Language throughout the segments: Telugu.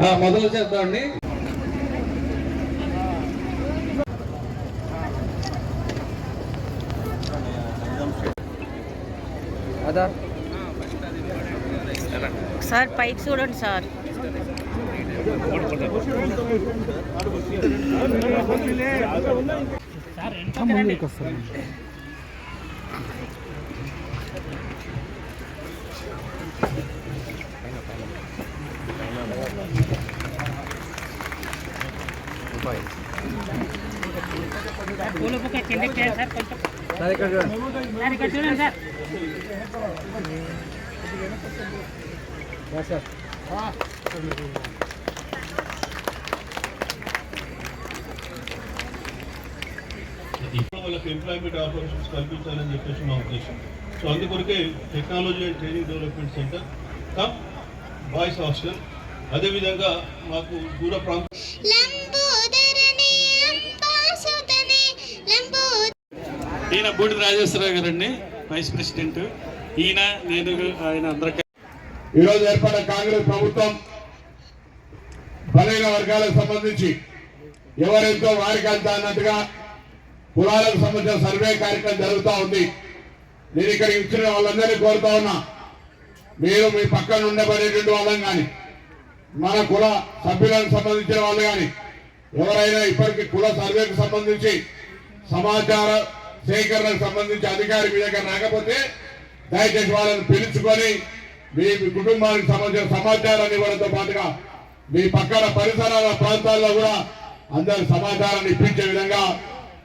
ఆ, మొదలు చేద్దామండి సార్ పైకి చూడండి సార్. సార్ కొంచెం సార్ ఇక్కడ వాళ్ళకి ఎంప్లాయ్మెంట్ ఆపర్చునిటీస్ కల్పించాలని చెప్పేసి మా ఉద్దేశం. సో అందుకొరకే technology and training development centre cum boys hostel అదేవిధంగా మాకు దూర ప్రాంత ఈయన బూడిద రాజేశ్వరరావు గారండి వైస్ ప్రెసిడెంట్ ఈయన నేను ఆయన అందరికీ ఈరోజు ఏర్పడిన కాంగ్రెస్ ప్రభుత్వం బలైన వర్గాలకు సంబంధించి ఎవరెంతో వారికి అంత అన్నట్టుగా కులాలకు సంబంధించిన సర్వే కార్యక్రమం జరుగుతూ ఉంది. నేను ఇక్కడికి ఇచ్చిన వాళ్ళందరినీ కోరుతా ఉన్నా. మీరు మీ పక్కన ఉండబడేటువంటి వాళ్ళం కానీ మన కుల సభ్యులకు సంబంధించిన వాళ్ళు కానీ ఎవరైనా ఇప్పటికీ కుల సర్వేకు సంబంధించి సమాచార సేకరణకు సంబంధించి అధికారి మీ దగ్గర రాకపోతే దయచేసి వాళ్ళని పిలుచుకొని మీ కుటుంబానికి సంబంధించిన సమాచారాన్ని ఇవ్వడంతో పాటుగా మీ పక్కన పరిసరాల ప్రాంతాల్లో కూడా అందరి సమాచారాన్ని ఇప్పించే విధంగా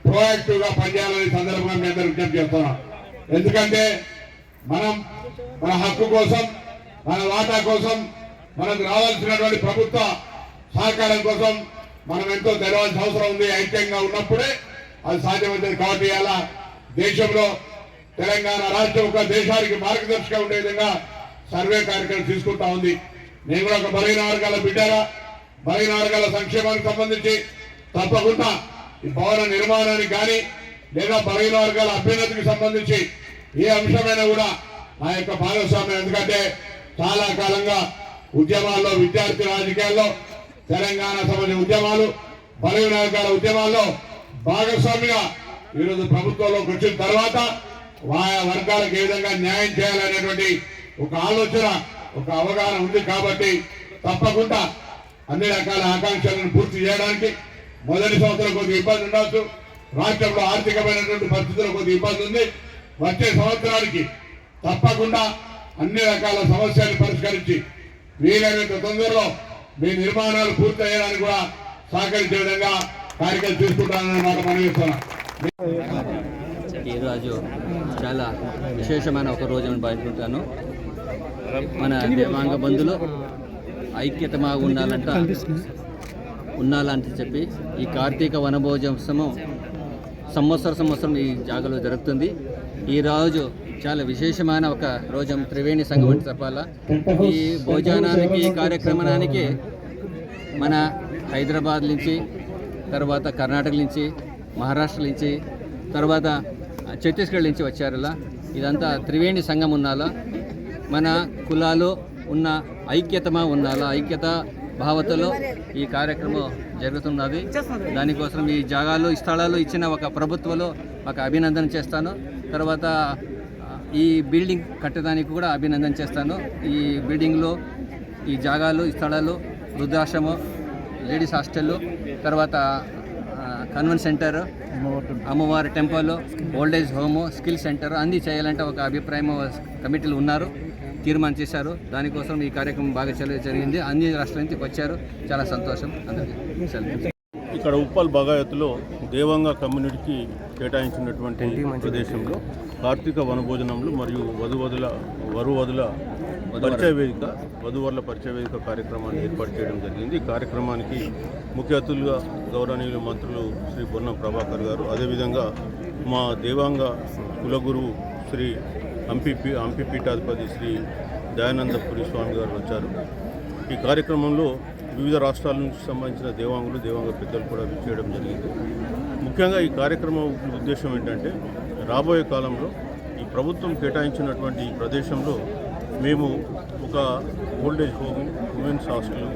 ప్రోయాక్టివ్గా పనిచేయాలని సందర్భంగా మీ అందరూ విజ్ఞప్తి చేస్తున్నాం. ఎందుకంటే మనం మన హక్కు కోసం మన వాటా కోసం మనకు రావాల్సినటువంటి ప్రభుత్వ సహకారం కోసం మనం ఎంతో తెలవాల్సిన అవసరం ఉంది ఐక్యంగా ఉన్నప్పుడే అది సాధ్యమవుతుంది. కాబట్టి అలా దేశంలో తెలంగాణ రాష్ట్రం ఒక దేశానికి మార్గదర్శకంగా ఉండే విధంగా సర్వే కార్యక్రమం తీసుకుంటా ఉంది. నేను కూడా ఒక బలహీన వర్గాల బిడ్డారా. బలహీన వర్గాల సంక్షేమానికి సంబంధించి తప్పకుండా ఈ భవన నిర్మాణానికి కానీ లేదా బలహీన వర్గాల అభ్యున్నతికి సంబంధించి ఏ అంశమైనా కూడా నా యొక్క భాగస్వామ్యం. ఎందుకంటే చాలా కాలంగా ఉద్యమాల్లో విద్యార్థి రాజకీయాల్లో తెలంగాణ సంబంధించిన ఉద్యమాలు బలహీన నాయకాల ఉద్యమాల్లో భాగస్వామిగా ఈరోజు ప్రభుత్వంలోకి వచ్చిన తర్వాత ఆయా వర్గాలకు ఏ విధంగా న్యాయం చేయాలనేటువంటి ఒక ఆలోచన ఒక అవగాహన ఉంది కాబట్టి తప్పకుండా అన్ని రకాల ఆకాంక్షలను పూర్తి చేయడానికి మొదటి సంవత్సరం కొద్దిగా ఇబ్బంది ఉండవచ్చు. రాష్ట్రంలో ఆర్థికమైనటువంటి పరిస్థితుల్లో కొద్దిగా ఇబ్బంది ఉంది. వచ్చే సంవత్సరానికి తప్పకుండా అన్ని రకాల సమస్యలను పరిష్కరించి వీలైనంత తొందరలో మీ నిర్మాణాలు పూర్తి అయ్యడానికి కూడా సహకరించే విధంగా కార్యక్రమం తీసుకుంటానని మాట మనవి చేస్తున్నాను ఈరోజు చాలా విశేషమైన ఒక రోజు అని భావించుకుంటాను. మన దేవాంగ బంధులు ఐక్యతమా ఉండాలంట ఉండాలంటే చెప్పి ఈ కార్తీక వనభోజోత్సవం సంవత్సర సంవత్సరం ఈ జాగలో జరుగుతుంది. ఈరోజు చాలా విశేషమైన ఒక రోజు త్రివేణి సంఘం అని చెప్పాలా. ఈ భోజనానికి ఈ కార్యక్రమానికి మన హైదరాబాద్ నుంచి తర్వాత కర్ణాటక నుంచి మహారాష్ట్ర నుంచి తర్వాత ఛత్తీస్గఢ్ నుంచి వచ్చారులా. ఇదంతా త్రివేణి సంఘం ఉన్నాలా. మన కులాలు ఉన్న ఐక్యతమా ఉండాలా ఐక్యత భావతలో ఈ కార్యక్రమం జరుగుతున్నది. దానికోసం ఈ జాగాలు స్థలాలు ఇచ్చిన ఒక ప్రభుత్వంలో ఒక అభినందన చేస్తాను. తర్వాత ఈ బిల్డింగ్ కట్టడానికి కూడా అభినందన చేస్తాను. ఈ బిల్డింగ్లో ఈ జాగాలు ఈ స్థలాలు వృద్ధాశ్రమం లేడీస్ హాస్టల్ తర్వాత ఆ, సెంటర్ అమ్మవారి temple old age home skill centre అన్నీ చేయాలంటే ఒక అభిప్రాయం కమిటీలు ఉన్నారు తీర్మానం చేశారు. దానికోసం ఈ కార్యక్రమం బాగా చలి జరిగింది. అన్ని రాష్ట్రాల నుంచి వచ్చారు. చాలా సంతోషం. అందరికీ. ఇక్కడ ఉప్పల్ బగాయత్లో దేవంగ కమ్యూనిటీకి కేటాయించినటువంటి ప్రదేశంలో కార్తీక వనభోజనములు మరియు వధువదుల వరువదుల పరిచయ వేదిక వధువరుల పరిచయ వేదిక కార్యక్రమాన్ని ఏర్పాటు చేయడం జరిగింది. ఈ కార్యక్రమానికి ముఖ్య అతిథులుగా గౌరవనీయులు మంత్రులు శ్రీ బొన్నం ప్రభాకర్ గారు అదేవిధంగా మా దేవాంగ కులగురువు శ్రీ హంపి హంపి పీఠాధిపతి శ్రీ దయానందపురి స్వామి గారు వచ్చారు. ఈ కార్యక్రమంలో వివిధ రాష్ట్రాల నుంచి సంబంధించిన దేవాంగులు దేవాంగ పెద్దలు కూడా చేయడం జరిగింది. ముఖ్యంగా ఈ కార్యక్రమం ఉద్దేశం ఏంటంటే రాబోయే కాలంలో ఈ ప్రభుత్వం కేటాయించినటువంటి ఈ ప్రదేశంలో మేము ఒక ఓల్డేజ్ హోమ్ ఉమెన్స్ హాస్టల్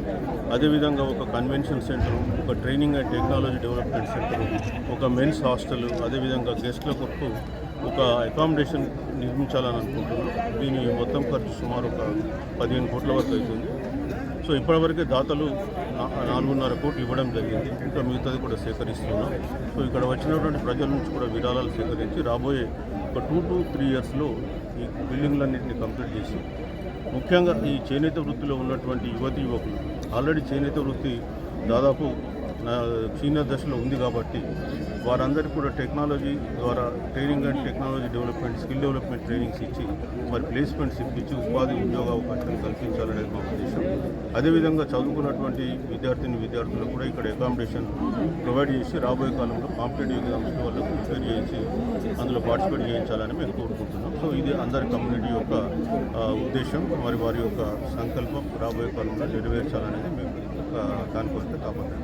అదేవిధంగా ఒక కన్వెన్షన్ సెంటర్ ఒక training and technology development centre ఒక మెన్స్ హాస్టల్ అదేవిధంగా గెస్ట్ల కొరకు ఒక అకామిడేషన్ నిర్మించాలని అనుకుంటున్నాం. దీని మొత్తం ఖర్చు సుమారు ఒక పదిహేను కోట్ల వరకు అవుతుంది. సో ఇప్పటివరకే దాతలు నాలుగున్నర కోట్లు ఇవ్వడం జరిగింది. ఇంకా మిగతాది కూడా సేకరిస్తున్నాం. సో ఇక్కడ వచ్చినటువంటి ప్రజల నుంచి కూడా విరాళాలు సేకరించి రాబోయే ఒక టూ టు త్రీ ఇయర్స్లో ఈ బిల్డింగ్లన్నింటినీ కంప్లీట్ చేసి ముఖ్యంగా ఈ చేనేత వృత్తిలో ఉన్నటువంటి యువతి యువకులు. ఆల్రెడీ చేనేత వృత్తి దాదాపు సీనియర్ క్షీణ దశలో ఉంది కాబట్టి వారందరికీ కూడా టెక్నాలజీ ద్వారా training and technology development skill development trainings ఇచ్చి మరి ప్లేస్మెంట్స్ ఇప్పించి ఉపాధి ఉద్యోగ అవకాశాలు కల్పించాలనేది మా ఉద్దేశం. అదేవిధంగా చదువుకున్నటువంటి విద్యార్థిని విద్యార్థులకు కూడా ఇక్కడ అకామిడేషన్ ప్రొవైడ్ చేసి రాబోయే కాలంలో కాంపిటేటివ్ ఎగ్జామ్స్ వాళ్ళకు ప్రిపేర్ చేయించి అందులో పార్టిసిపేట్ చేయించాలని మేము కోరుకుంటున్నాం. సో ఇది అందరి కమ్యూనిటీ యొక్క ఉద్దేశం. మరి వారి యొక్క సంకల్పం రాబోయే కాలంలో నెరవేర్చాలనేది మేము ఒక దానికోసమే కాపాడాం